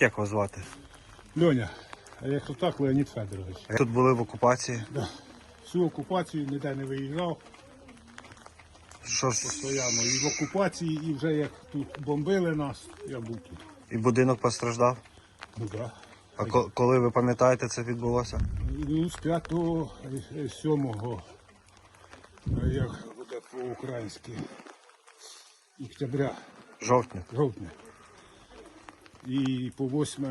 Як вас звати? Льоня, а якщо так, Леонід Федорович. Тут були в окупації. Да. Всю окупацію ніде не виїжджав Що ж, постійно. І в окупації, і вже як тут бомбили нас, я був тут. і будинок постраждав? Ну да. А ко- коли ви пам'ятаєте, це відбулося? Ну, з 5 е, 7 е, як буде по-українськи, октября, Жовтня. жовтня. І по 8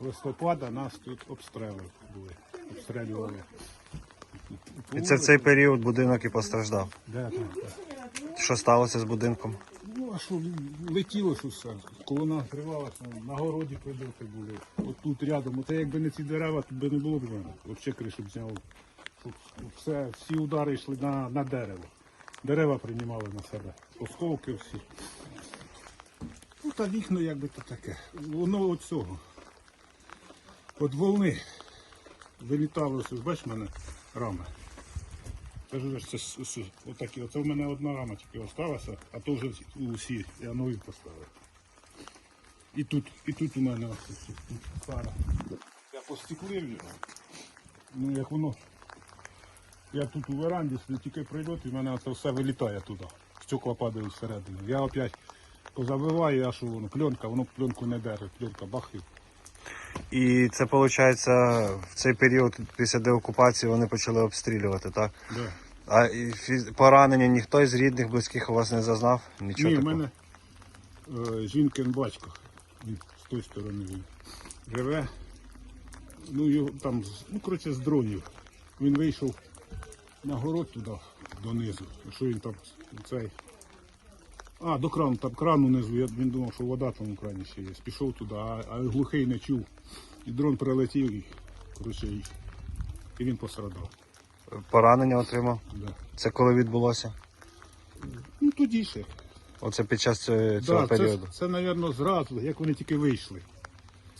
листопада нас тут обстріли були. Обстрілювали. І це в цей період будинок і постраждав. Да, да, да. Що сталося з будинком? Ну, а що, летіло ж усе. Коли нас тривалося, на городі прильоти були. От тут рядом. Оце якби не ці дерева, тут би не було б мене. Взагалі кришу б зняло. Щоб все, всі удари йшли на, на дерево. Дерева приймали на себе. Осколки всі. Та вікна якби то таке. Воно от цього. От волни вилітало, бачиш в мене рами. Це ж це, с- с- отакі. Оце в мене одна рама тільки осталася, а то вже усі, я нові поставив. І тут, і тут у мене ось тут. Я постеклив його. Ну як воно. Я тут у веранді тільки прильот, і в мене це все вилітає туди. Стекла падають всередину. Я опять позабиваю, а що воно, пленка, воно пленку не держить, пленка бахи. І це виходить в цей період після деокупації вони почали обстрілювати, так? Да. А і фі- поранення ніхто із рідних, близьких у вас не зазнав? Нічого Ні, в такого? мене е, жінкин батько. Він з тої сторони він живе. Ну, його там, з- ну, коротше, з дронів. Він вийшов на город туди, донизу. Що він там цей. А, до крану, там кран унизу. Я, він думав, що вода там у крані ще є. Пішов туди, а, а глухий не чув. І дрон прилетів і, коротше, і, і він пострадав. Поранення отримав? Да. Це коли відбулося? Ну тоді ще. Оце під час цього, цього Да, це, періоду. це, мабуть, зразу, як вони тільки вийшли.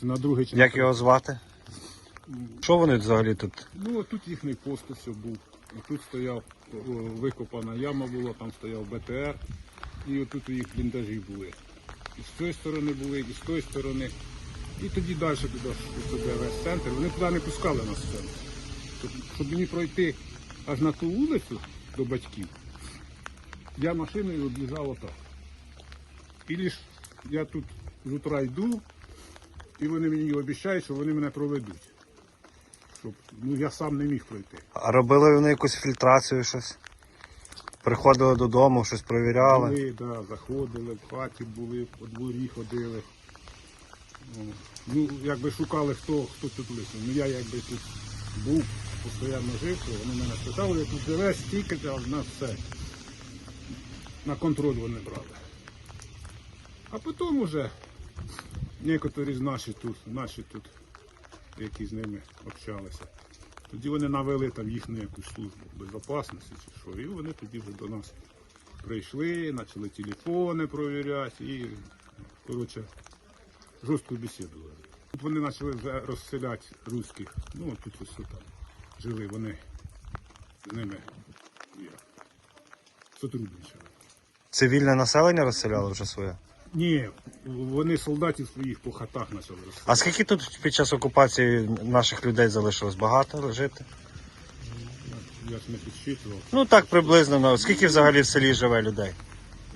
Це на другий чи Як його звати? Що вони взагалі тут? Ну, тут їхній пост був. Тут стояв викопана яма була, там стояв БТР. І отут у їх бліндажі були. І з цієї сторони були, і з тої сторони. І тоді далі туди, туди весь центр. Вони туди не пускали нас в центр. Щоб, мені пройти аж на ту вулицю до батьків, я машиною об'їжджав отак. І лиш я тут з утра йду, і вони мені обіцяють, що вони мене проведуть. Щоб ну, я сам не міг пройти. А робили вони якусь фільтрацію, щось? Приходили додому, щось провіряли. Були, да, заходили, в хаті були, по дворі ходили. Ну, якби шукали, хто, хто тут лишив. Ну я якби тут був, постійно жив, вони мене спитали, тут живеш, стільки, а в нас все. На контроль вони брали. А потім уже некоторі з наші тут, наші тут, які з ними общалися. Тоді вони навели там їхню якусь службу безпечності чи що. І вони тоді вже до нас прийшли, почали телефони провіряти і, коротше, жорстку бесіду. вели. Тут вони почали розселяти русських. Ну, тут ось там жили вони з ними сотрудничали. Цивільне населення розселяли вже своє? Ні, вони солдатів своїх по хатах почали розселяти. А скільки тут під час окупації наших людей залишилось? Багато жити? Я ж не підсчитував. Ну так приблизно. ну, Скільки взагалі в селі живе людей?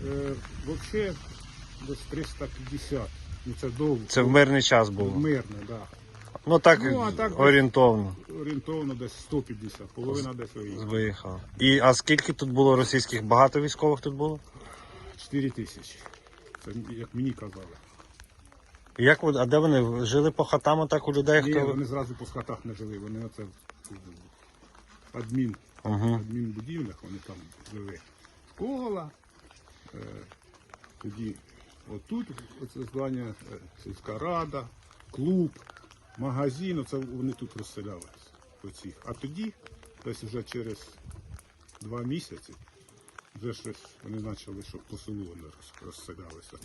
Е, Взагалі десь 350. Ну це довго. Це в мирний час було. Мирне, так. Да. Ну так, Ну, а так- орієнтовно Орієнтовно десь 150, половина десь виїхала. виїхав. І а скільки тут було російських? Багато військових тут було? 4 тисячі. Це як мені казали. Як ви- а де вони жили по хатам отак у людей? Ні, Хто вони зразу по хатах не жили, вони оце в адмін, Угу. адмінбудівлях, вони там жили. Школа, е, тоді отут оце здання, е, сільська рада, клуб, магазин, оце вони тут розселялися. Оці. А тоді, десь вже через два місяці, вже щось вони почали, щоб по селу вони роз- розселялися.